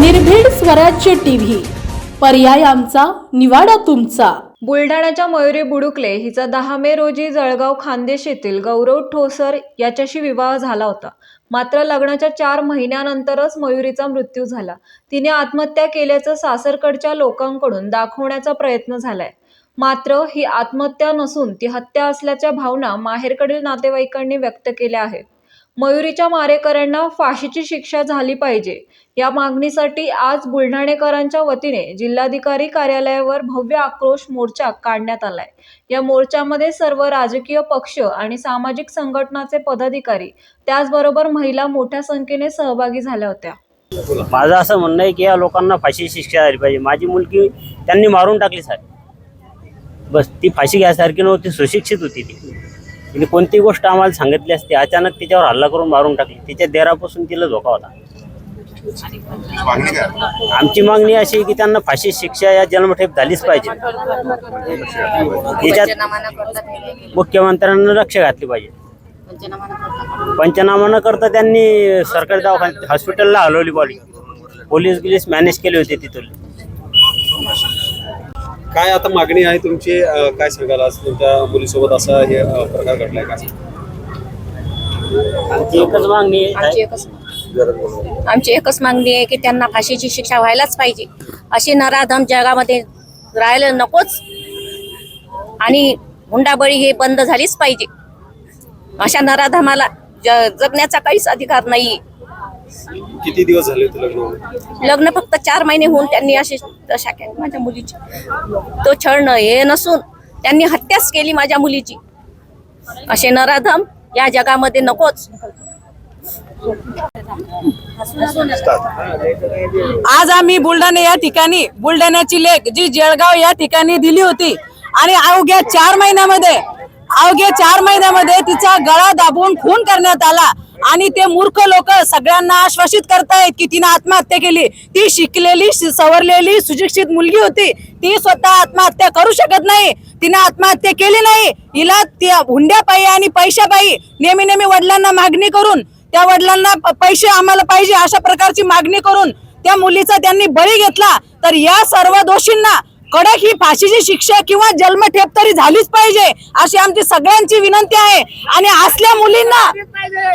निर्भीड स्वराज्य टीव्ही. पर्याय आमचा निवाडा तुमचा. बुलढाण्याच्या मयुरी बुडुकले हिचा दहा मे रोजी जळगाव खानदेश येथील गौरव ठोसर याच्याशी विवाह झाला होता. मात्र लग्नाच्या चार महिन्यानंतरच मयुरीचा मृत्यू झाला. तिने आत्महत्या केल्याचं सासरकडच्या लोकांकडून दाखवण्याचा प्रयत्न झालाय. मात्र ही आत्महत्या नसून ती हत्या असल्याच्या भावना माहेरकडील नातेवाईकांनी व्यक्त केल्या आहेत. मयुरीच्या मारेकऱ्यांना फाशीची शिक्षा झाली पाहिजे. या मागणीसाठी आज बुलढाणेकरांच्या वतीने जिल्हाधिकारी कार्यालयावर भव्य आक्रोश मोर्चा काढण्यात आलाय. या मोर्चामध्ये सर्व राजकीय पक्ष आणि सामाजिक संघटनाचे पदाधिकारी त्याचबरोबर महिला मोठ्या संख्येने सहभागी झाल्या होत्या. माझं असं म्हणणं आहे की या लोकांना फाशीची शिक्षा झाली पाहिजे. माझी मुलगी त्यांनी मारून टाकली साहेब बस ती फाशी घ्यायसारखी नव्हती सुशिक्षित होती ती. तिने कोणती गोष्ट आम्हाला सांगितली असती अचानक तिच्यावर हल्ला करून मारून टाकली. तिच्या देरापासून तिला धोका होता. आमची मागणी अशी आहे की त्यांना फाशी शिक्षा या जन्मठेप झालीच पाहिजे. याच्यात मुख्यमंत्र्यांना लक्ष घातली पाहिजे. पंचनामा न करता त्यांनी सरकारी दवाखान्यात हॉस्पिटलला हलवली बॉडी. पोलीस गिलीस मॅनेज केले होते तिथून. काय आता मागणी आहे तुमची? काय सांगाल आज तुमच्या मुलीसोबत असा हे प्रकार घडलाय काय आमची एकच मागणी आमची एकच आमची एकच मागणी आहे की त्यांना फाशीची शिक्षा व्हायलाच पाहिजे. अशी नराधम जगामध्ये राहायला नकोच. आणि हुंडाबळी हे बंद झालीच पाहिजे. अशा नराधमाला ज- जगण्याचा काहीच अधिकार नाही किती दिवस झाले होते लग्न होऊन? लग्न फक्त चार महिने होऊन त्यांनी अशी दशा केली माझ्या मुलीची. तो छळ हे नसून त्यांनी हत्याच केली माझ्या मुलीची. असे नराधम या जगामध्ये नकोच. आज आम्ही बुलढाणा या ठिकाणी बुलढाण्याची लेख जी जळगाव या ठिकाणी दिली होती आणि अवघ्या चार महिन्यामध्ये अवघ्या चार महिन्यामध्ये तिचा गळा दाबून खून करण्यात आला. आणि ते मूर्ख लोक सगळ्यांना आश्वासित करतायत की तिने आत्महत्या केली. ती शिकलेली सवरलेली सुशिक्षित मुलगी होती. ती स्वतः आत्महत्या करू शकत नाही. तिने आत्महत्या केली नाही. हिला त्या हुंड्यापायी आणि पैशापायी नेहमी नेहमी वडिलांना मागणी करून त्या वडिलांना पैसे आम्हाला पाहिजे अशा प्रकारची मागणी करून त्या मुलीचा त्यांनी बळी घेतला. तर या सर्व दोषींना कडक ही फाशीची शिक्षा किंवा जन्मठेप तरी झालीच पाहिजे अशी आमची सगळ्यांची विनंती आहे. आणि असल्या मुलींना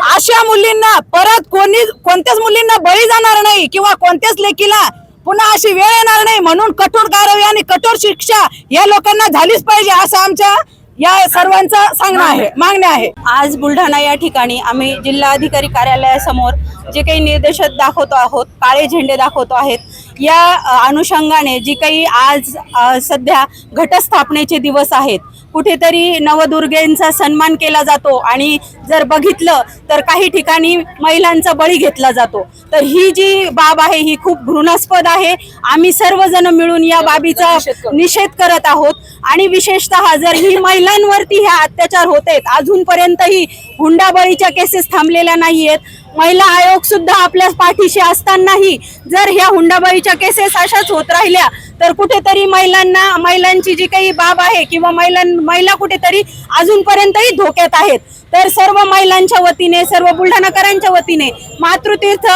अशा मुलींना परत कोणी कोणत्याच मुलींना बळी जाणार नाही किंवा कोणत्याच लेकीला पुन्हा अशी वेळ येणार नाही म्हणून कठोर कारवाई आणि कठोर शिक्षा या लोकांना झालीच पाहिजे असं आमच्या या सर्वांचं सांगणं आहे मागणं आहे. आज बुलढाणा या ठिकाणी आम्ही जिल्हाधिकारी कार्यालयासमोर जे काही निर्देश दाखवतो आहोत काळे झेंडे दाखवतो आहेत या अनुषंगाने जी काही आज सध्या घटस्थापनेचे दिवस आहेत कुठेतरी नवदुर्गेंचा सन्मान केला जातो आणि जर बघितलं तर काही ठिकाणी महिलांचा बळी घेतला जातो. तर ही जी बाब आहे ही खूप घृणास्पद आहे. आम्ही सर्वजण मिळून या बाबीचा निषेध करत आहोत आणि विशेषतः जर ही महिलांवरती ह्या अत्याचार होत आहेत अजूनपर्यंतही हुंडाबळीच्या केसेस थांबलेल्या नाही आहेत महिला आयोग सुद्धा आपल्या पाठीशी असतानाही जर ह्या हुंडाबाईच्या केसेस अशाच होत राहिल्या तर कुठेतरी महिलांना महिलांची जी काही बाब आहे किंवा महिलां महिला कुठेतरी अजूनपर्यंतही धोक्यात आहेत. तर सर्व महिलांच्या वतीने सर्व बुलढाणाकरांच्या वतीने मातृतीर्थ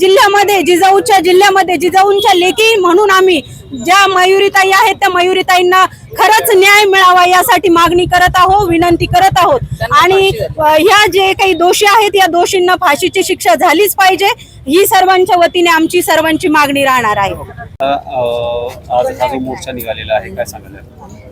जिल्ह्यामध्ये जिजाऊच्या जिल्ह्यामध्ये जिजाऊंच्या लेखी म्हणून आम्ही ज्या मयुरीताई आहेत त्या मयुरीताईंना खरंच न्याय मिळावा यासाठी मागणी करत आहोत विनंती करत आहोत. आणि ह्या जे काही दोषी आहेत या दोषींना फाशीची शिक्षा झालीच पाहिजे. ही सर्वांच्या वतीने आमची सर्वांची मागणी राहणार आहे. अं, आज हा जो मोर्चा निघालेला आहे काय सांगाल?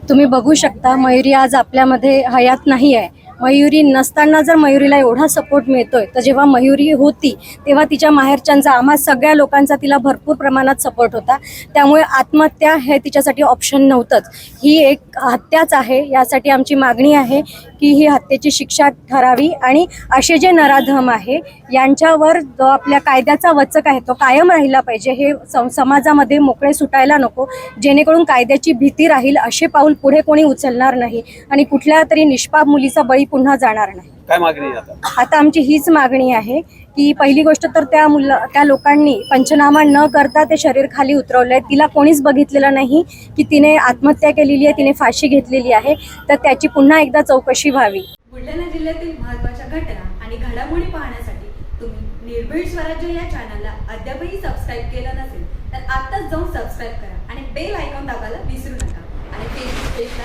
तुम्ही बघू शकता मयुरी आज आपल्यामध्ये हयात नाही आहे मयुरी नसताना जर मयुरीला एवढा सपोर्ट मिळतोय तर जेव्हा मयुरी होती तेव्हा तिच्या माहेरच्यांचा आम्हा सगळ्या लोकांचा तिला भरपूर प्रमाणात सपोर्ट होता. त्यामुळे आत्महत्या हे तिच्यासाठी ऑप्शन नव्हतंच. ही एक हत्याच आहे यासाठी आमची मागणी आहे की ही हत्येची शिक्षा ठरावी आणि असे जे नराधम आहे यांच्यावर जो आपल्या कायद्याचा वचक आहे तो कायम राहिला पाहिजे. हे समाजामध्ये मोकळे सुटायला नको जेणेकरून कायद्याची भीती राहील असे पाऊल पुढे कोणी उचलणार नाही. आणि कुठल्या तरी निष्पाप मुलीचा बळी पुन्हा जाणार नाही. काय मागणी आहे आता? आता आमची हीच मागणी आहे की पहिली गोष्ट तर त्या मुल त्या लोकांनी पंचनामा न करता ते शरीर खाली उतरवलंय. तिला कोणीच बघितलेलं नाही की तिने आत्महत्या केलेली आहे तिने फाशी घेतलेली आहे. तर त्याची पुन्हा एकदा चौकशी व्हावी. बुलढाणा जिल्ह्यातील महत्त्वाच्या घटना आणि घडामोडी पाहण्यासाठी तुम्ही निर्भीड स्वराज्य या चॅनलला अद्यापही सबस्क्राईब केलं नसेल तर आत्ताच जाऊन सबस्क्राईब करा आणि बेल आयकॉन दाबायला विसरू नका. आणि फेसबुक पेजला